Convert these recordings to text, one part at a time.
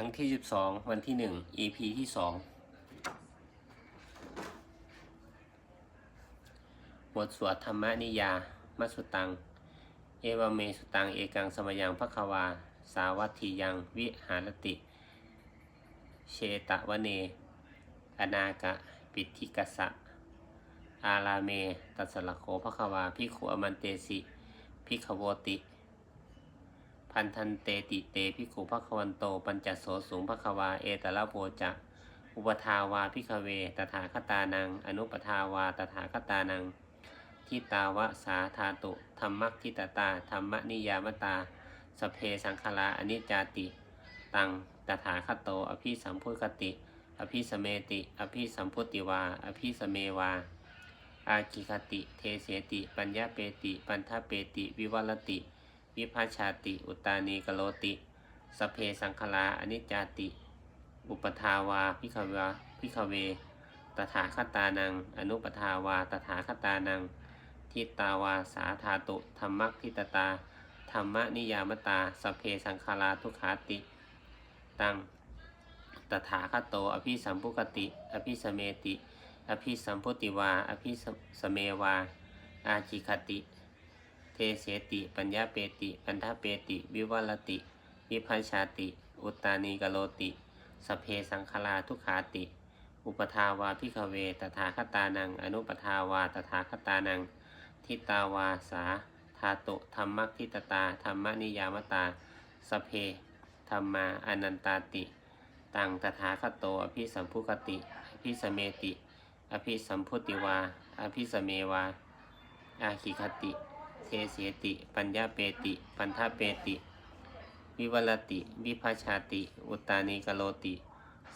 รั้งที่ 12 วันที่ 1 EP ที่ 2 บทสวดธรรมนิยา มัสุตัง เอวเมสุตัง เอกังสมยังพระควา สาวัตถียังวิหารติ เชตวเน อนากะ ปิธิกัสะ อาลาเม ตัสสละโคพระควาพิขุอมันเตสิพิขโวติ พันธันเตติเตพิขุภควันโต ปัญจโสสูงภควา เอตละโวจะอุปทาวาพิคเว ตถาคตานัง อนุปทาวา ตถาคตานัง ทิตาวะสาธาตุ ธรรมักทิตตา ธรรมนิยามตา สเพสังคลาอนิจจติ ตัง ตถาคตโต อภิสัมพุคติ อภิสเมติ อภิสัมพุติวา อภิสเมวา อากิคติ เทเสติ ปัญญาเปติ ปันทเปติ วิวัลติ วิภาชาติ อุตานีกโลติ สเพสังคลาอนิจจาติ อุปทาวาพิขวาพิขเว ตถาคตานัง อนุปทาวา ตถาคตานัง ทิตาวาสาธาตุธรรมักทิตตา ธรรมนิยามตา สเพสังคลาทุขาติ ตัง ตถาคตโต อภิสัมพุกติ อภิสเมติ อภิสัมพุติวา อภิสเมวา อาจิคติ เทเสติ ปัญญาเปติ ปันทเปติ วิวัลติ วิพัชชาติ อุตตานีกโลติ สเพสังคลาทุขาติ อุปทาวาพิขเว ตถาคตานัง อนุปทาวา ตถาคตานัง ทิตาวาสาธาตุธรรมักทิตตา ธรรมนิยามตา สเพ ธรรมาอนันตาติ ตังตถาคตโต อภิสัมพุกติ อภิสเมติ อภิสัมพุติวา อภิสเมวา อาคิคติ เทเสติ ปัญญาเปติ ปันทเปติ วิวัลติ วิภาชาติ อุตานีกโลติ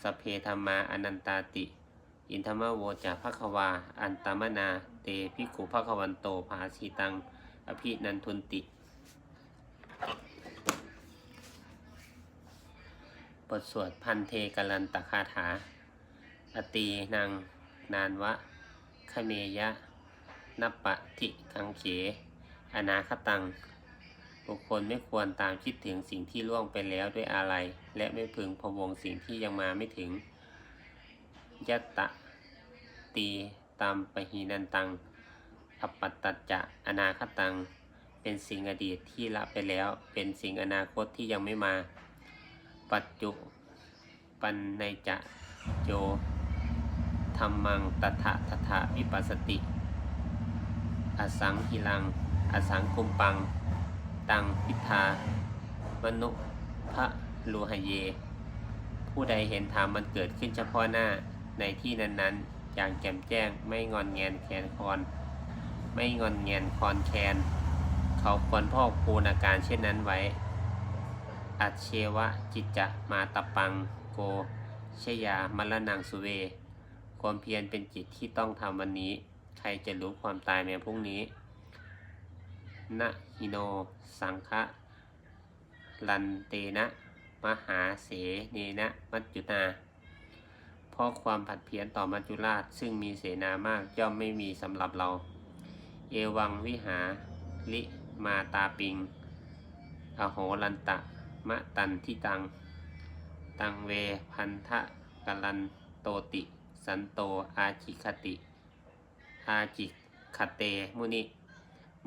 สเพธรรมาอนันตาติ อินทมโวจาภควา อันตามนา เตภิกขุภควันโตภาชีตัง อภินันทุนติ บทสวดพันเทกลันตคาถา อตีนางนานวะคเมยะนปปะทิกังเข อนาคตัง บุคคลไม่ควรตามคิดถึงสิ่งที่ล่วงไปแล้วด้วยอะไร และไม่พึงพวงสิ่งที่ยังมาไม่ถึงยัตตะตีตามปหีนันตังอปปัตตัจจะอนาคตัง เป็นสิ่งอดีตที่ละไปแล้ว เป็นสิ่งอนาคตที่ยังไม่มา ปัจจุปันในจะโยธรรมังตถะตถะวิปัสสติ อสังหิลัง อสังคุมปัง ตังพิทามนุพระลูหเย ผู้ใดเห็นธรรมมันเกิดขึ้นเฉพาะหน้าในที่นั้นๆ อย่างแจ่มแจ้งไม่งอนแงนแคนคอน ไม่งอนแงนคอนแคน เขาควรพอกพูนอาการเช่นนั้นไว้ อัจเชวะจิตจะมาตะปังโกชยามรนังสุเว ความเพียรเป็นจิตที่ต้องทำวันนี้ ใครจะรู้ความตายในพรุ่งนี้ นะฮิโน สังฆะลันเตนะมหาเสเนนะมัจจุนาเพราะความผัดเพี้ยนต่อมัจจุราชซึ่งมีเสนามากย่อมไม่มีสำหรับเรา เอวังวิหาลิมาตาปิง อโหลันตะมะตันทิตัง ตังเวพันธะกลันโตติ สันโตอาจิคติ อาจิคเตมุนิ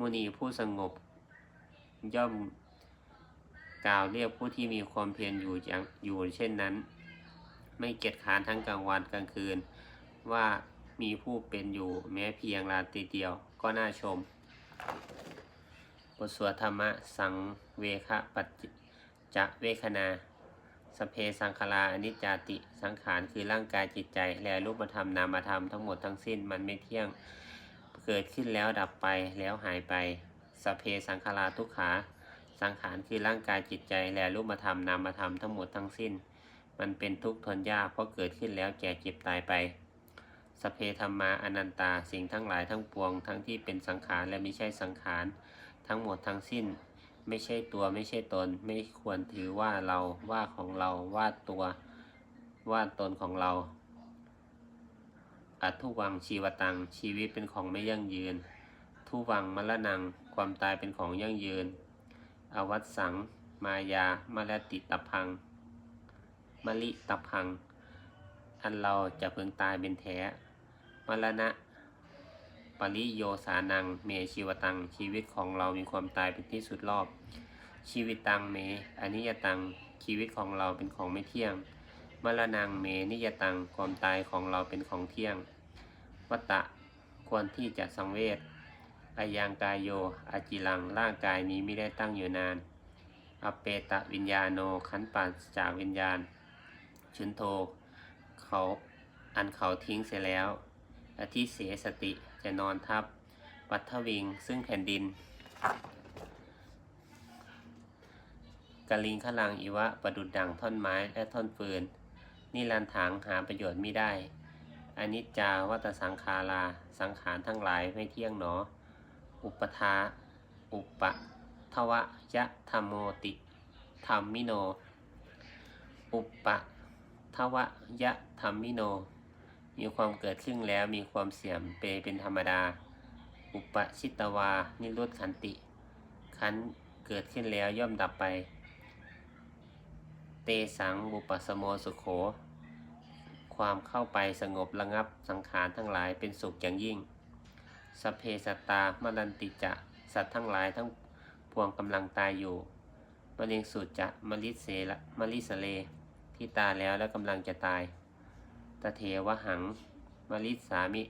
มุนีผู้สงบ ย่อมกล่าวเรียกผู้ที่มีความเพียรอยู่อย่างอยู่เช่นนั้น ไม่เกียจค้านทั้งกลางวันกลางคืน ว่ามีผู้เป็นอยู่แม้เพียงราตรีเดียวก็น่าชม บทสวดธรรมะสังเวคปัจจะเวคนาสเพสังคลาอนิจจติสังขารคือร่างกายจิตใจ และรูปธรรมนามธรรมทั้งหมดทั้งสิ้นมันไม่เที่ยง เกิดขึ้นแล้วดับไปแล้วหายไปสเพสังขารทุกขา สังขารคือร่างกายจิตใจและรูปธรรมนามธรรมทั้งหมดทั้งสิ้น มันเป็นทุกข์ทนยากเพราะเกิดขึ้นแล้วแก่เจ็บตายไปสเพธรรมาอนันตาสิ่งทั้งหลายทั้งปวง ทั้งที่เป็นสังขารและไม่ใช่สังขาร ทั้งหมดทั้งสิ้น ไม่ใช่ตัวไม่ใช่ตน ไม่ควรถือว่าเราว่าของเราว่าตัวว่าตนของเรา อัทุวังชีวตัง ชีวิตเป็นของไม่ยั่งยืน ทุวังมรณัง ความตายเป็นของยั่งยืน อวัตสัง มายามรติตพังมะลิตพัง อันเราจะพึงตายเป็นแท้ มรณะ ปริโยสานัง เมชีวตัง ชีวิตของเรามีความตายเป็นที่สุดรอบ ชีวิตตังเมอนิยตัง ชีวิตของเราเป็นของไม่เที่ยง มรณงเมนิยตังความตายของเราเป็นของเที่ยง วัตตะควรที่จะสังเวชอายังกายโยอาจิลังร่างกายนี้ไม่ได้ตั้งอยู่นาน อเปตะวิญญาโนขันปัสจากวิญญาณ ชุนโท เขาอันเขาทิ้งเสียแล้ว อธิเสสติจะนอนทับปัทวิงซึ่งแผ่นดินกลิงขลังอิวะประดุดดังท่อนไม้และท่อนฟืน นิรันถังหาประโยชน์ไม่ได้อนิจจาวัตสังขาราสังขารทั้งหลายไม่เที่ยงหนอ อุปทาอุปทวะยะธรรมโมติธรรมมิโน อุปทวะยะธรรมมิโน มีความเกิดขึ้นแล้วมีความเสื่อมเปเป็นธรรมดา อุปชิตวา นิรุตขันติ ขันเกิดขึ้นแล้วย่อมดับไป เตสังบุปสมโมสุโข ความเข้าไปสงบระงับสังขารทั้งหลายเป็นสุขอย่างยิ่ง สเพสตามรันติจะสัตว์ทั้งหลายทั้งพวงกำลังตายอยู่มะเร็งสุดจะมลิเสละมลิสเล ที่ตายแล้วและกำลังจะตายตเทวหังมลิสามิ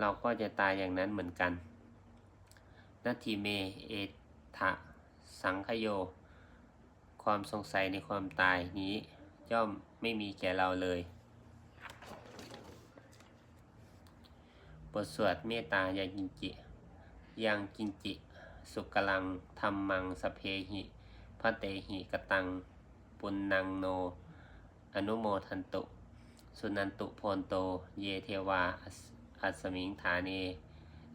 เราก็จะตายอย่างนั้นเหมือนกันนาทีเม เอทะสังคโย ความสงสัยในความตายนี้ย่อมไม่มีแก่เราเลย บทสวดเมตตายังกินจิ ยังกินจิ สุกลังธรรมังสเพหิพระเตหิกตัง ปุณนังโน อนุโมทันตุ สุนันตุโพนโต เยเทวา อัสมิงฐาเน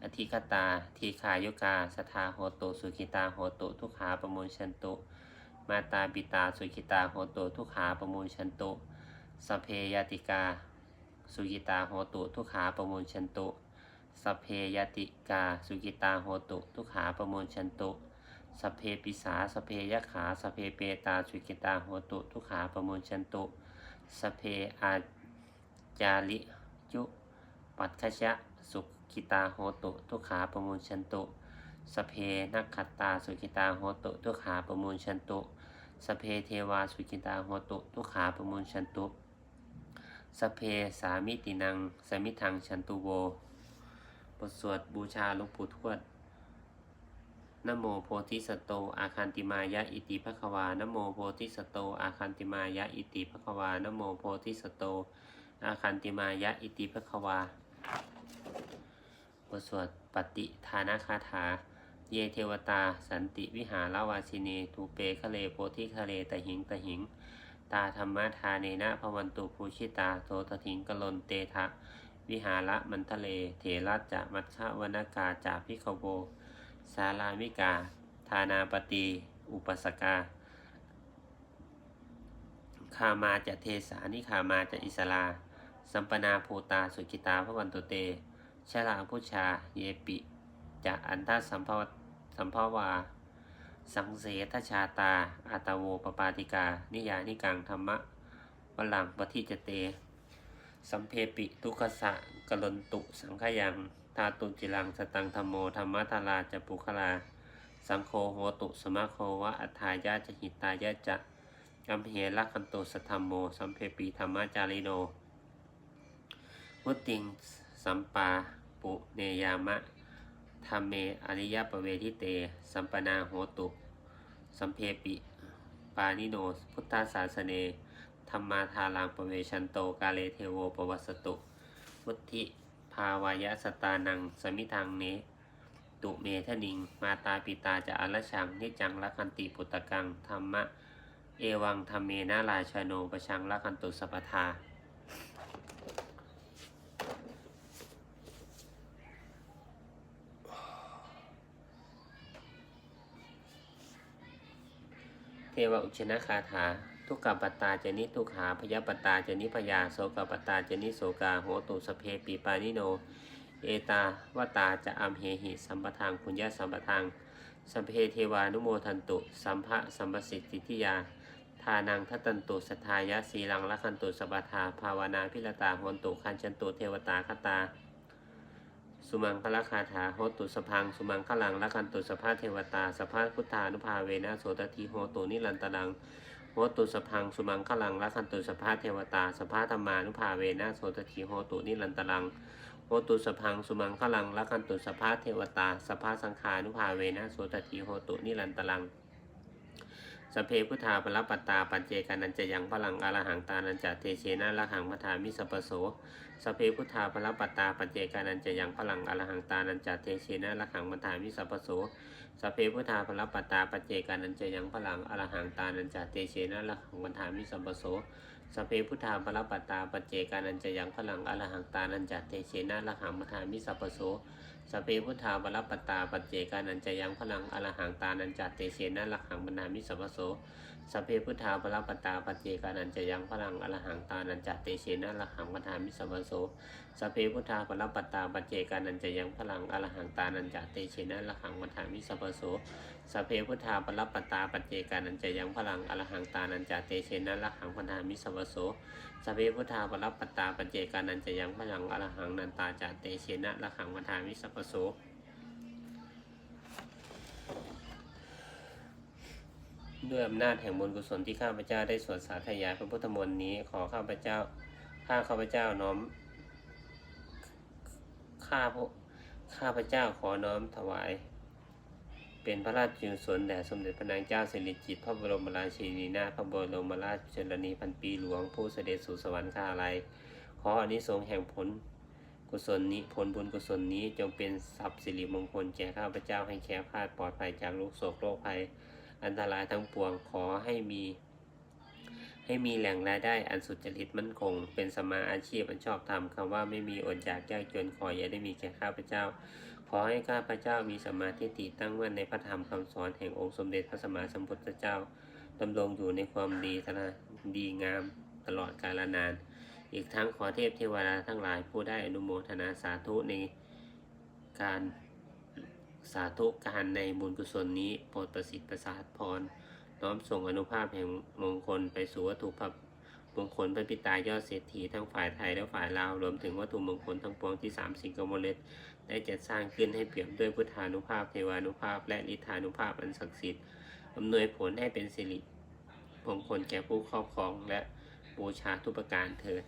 อธิคตา ทีขายุกา สทาโหตุ สุขิตาโหตุ ทุกขาประมูลชันตุ มาตาปิตาสุขิตาโหตุทุกขาประมูลชันตุสเพยติกา สุขิตาโหตุทุกขาประมูลชันตุสเพยติกา สุกิตาโหตุทุกขาประมูลชันตุสเพปิสาสเพยขาสเพเปตาสุกิตาโหตุทุกขาประมูลชันตุสเพอาจาริยุปัตคชะสุกิตาโหตุทุกขาประมูลชันตุ สเพนักขัตตาสุกิตาโหตุทุกขาประมูลชันตุ สเพเทวาสุกิตาโหตุทุกขาประมูลชันตุ สเพสามิตินังสมิทังชันตุโว บทสวดบูชาหลวงปู่ทวดนโมโพธิสโต อาคันติมายะอิติภควานโมโพธิสโต อาคันติมายะอิติภควานโมโพธิสโต อาคันติมายะอิติภควาบทสวดปฏิทานาคาถา เยเทวตา สันติวิหารวาสินีทูเปคะเลโพธิคะเลตะหิงตะหิง ตาธรรมทาเนนะพวันตุภูชิตาโทตถิงกลนเตทะวิหาระมันทะเล เถรัจะมัชฌะวนากาจาพิขโวสารามิกา ธานาปตี อุปสกาคามาจะเทสานิคามาจะอิสลา สัมปนาภูตาสุกิตาพระวันตุเตชลาพุชา เยปิ จะอันทัสัมภว สัมภวา สังเสทชาตาอาตโวปปาติกา นิยานิกังธรรมะวลังปฏิจเต สัมเพปิทุกขสะกลนตุสังขยังทาตุจิลังสตังธรรมโมธรรมทาราจะปุคลา สังโฆโหตุสมะโควะอัฏฐายาจะหิตายะจะกัมเหระคันโตสธรรมโม สัมเพปีธรรมจาริโนมุติงสัมปาปุเนยามะ ธรรมเมอริยปเวทิเต สัมปนาโหตุสัมเพปิ ปานิโน พุทธาศาสเนธรรมาทารังปเวชันโตกาเลเทโวปวัสตุวุธิภาวายะสตานัง สมิทังเนตุเมทนิง มาตาปิตาจะอรชังนิจังละคันติปุตตะกังธรรมะ เอวังธรรมเมนาราชโนประชังละคันตุสัพทา เท วอุชนะคาถา ทุกขปัตตาจนิทุกขาพยาปัตตาจนิพยาโสกปัตตาจนิโสกาโหตุสเพปีปานิโน เอตาวตาจะอัมเหหิสัมปทางปุญญาสัมปทางสัมเพเทวานุโมทันตุ สัมภะสัมปสิทธิทิยา ทานังทัตันตุสทายะสีลังละคันตุสปทา ภาวนาพิรตาโหนตุคันชันตุเทวตาคตา สุมังคละคาถาโหตุสพัง สุมังคลังละคันตุสภาเทวตา สภาพุทธานุภาเวนะโสตทีโหตุนิรันตรังโหตุสพัง สุมังคลังละคันตุสภาเทวตา สภาธรรมานุภาเวนะโสตทีโหตุนิรันตรังโหตุสพัง สุมังคลังละคันตุสภาเทวตา สภาสังขานุภาเวนะโสตทีโหตุนิรันตรัง สเพพุทธาปรปัตตาปัจเจกานันจะยังพลังอรหังตานันจะเทเชนะละหังมัทามิสปโสสเพพุทธาปรปัตตาปัจเจกานันจะยังพลังอรหังตานันจะเทเชนะละหังมัทามิสปโสสเพพุทธาปรปัตตาปัจเจกานันจะยังพลังอรหังตานันจะเทเชนะละหังมัทามิสปโส สพเพพุทธาปรปัตตาปัจเจกานันจะยังพลังอรหังตานันจัตเตเชนะละหังมัทามิสัพโสสพเพพุทธาบรปัตตาปัจเจกานันจะยังพลังอรหังตานันจัตเตเชนะละหังบรรณามิสัพโส สพเพพุทธาบรปตาปัจเจกานันจะยังพลังอรหังตานันจัตเตเชนะลักขังบรรณามิสัพพโสสพเพพุทธาบรปตาปัจเจกานันจะยังพลังอรหังตานันจัตเตเชนะลักขังบรรณามิสัพพโสสพเพพุทธาบรปตาปัจเจกานันจะยังพลังอรหังตานันจัตเตเชนะลักขังบรรณามิสัพพโสสพเพพุทธาปรับปัตาปัจเจกานันจะยังพลังอรหังนันตาจาเตเชนะละขังวัฏามิสัพพโส ด้วยอำนาจแห่งบุญกุศลที่ข้าพเจ้าได้สวดสาธยายพระพุทธมนต์นี้ขอข้าพเจ้าข้าข้าพเจ้าน้อมข้าพระข้าพเจ้าขอน้อมถวาย เป็นพระราชกุศลแด่สมเด็จพระนางเจ้าสิริกิติ์พระบรมราชินีนาถพระบรมราชชนนีพันปีหลวงผู้เสด็จสู่สวรรคาลัยขออานิสงส์แห่งผลกุศลนี้ผลบุญกุศลนี้จงเป็นทรัพย์สิริมงคลแก่ข้าพเจ้าให้แค้วคลาดปลอดภัยจากลูกโศกโรคภัย อันตรายทั้งปวงขอให้มี ให้มีแหล่งรายได้อันสุจริตมั่นคง เป็นสมาอาชีพอันชอบธรรมคำว่าไม่มีอดอยากยากจนขออย่าได้มีแก่ข้าพเจ้า ขอให้ข้าพเจ้ามีสมาธิฏฐิตั้งมั่นในพระธรรมคำสอนแห่งองค์สมเด็จพระสัมมาสัมพุทธเจ้าดำรงอยู่ในความดีทนาดีงามตลอดกาลนาน อีกทั้งขอเทพเทวดาทั้งหลายผู้ได้อนุโมทนาสาธุในการ สาธุการในบุญกุศลนี้โปรดประสิทธิ์ประสาทพร น้อมส่งอนุภาพแห่งมงคลไปสู่วัตถุภพมงคลพระปิตายอดเศรษฐีทั้งฝ่ายไทยและฝ่ายลาว รวมถึงวัตถุมงคลทั้งปวงที่สามสิงคโมเลตได้จัดสร้างขึ้นให้เปี่ยมด้วยพุทธานุภาพเทวานุภาพ และฤทธานุภาพอันศักดิ์สิทธิ์อำนวยผลให้เป็นสิริมงคลแก่ผู้ครอบครองและบูชาทุกประการเถิด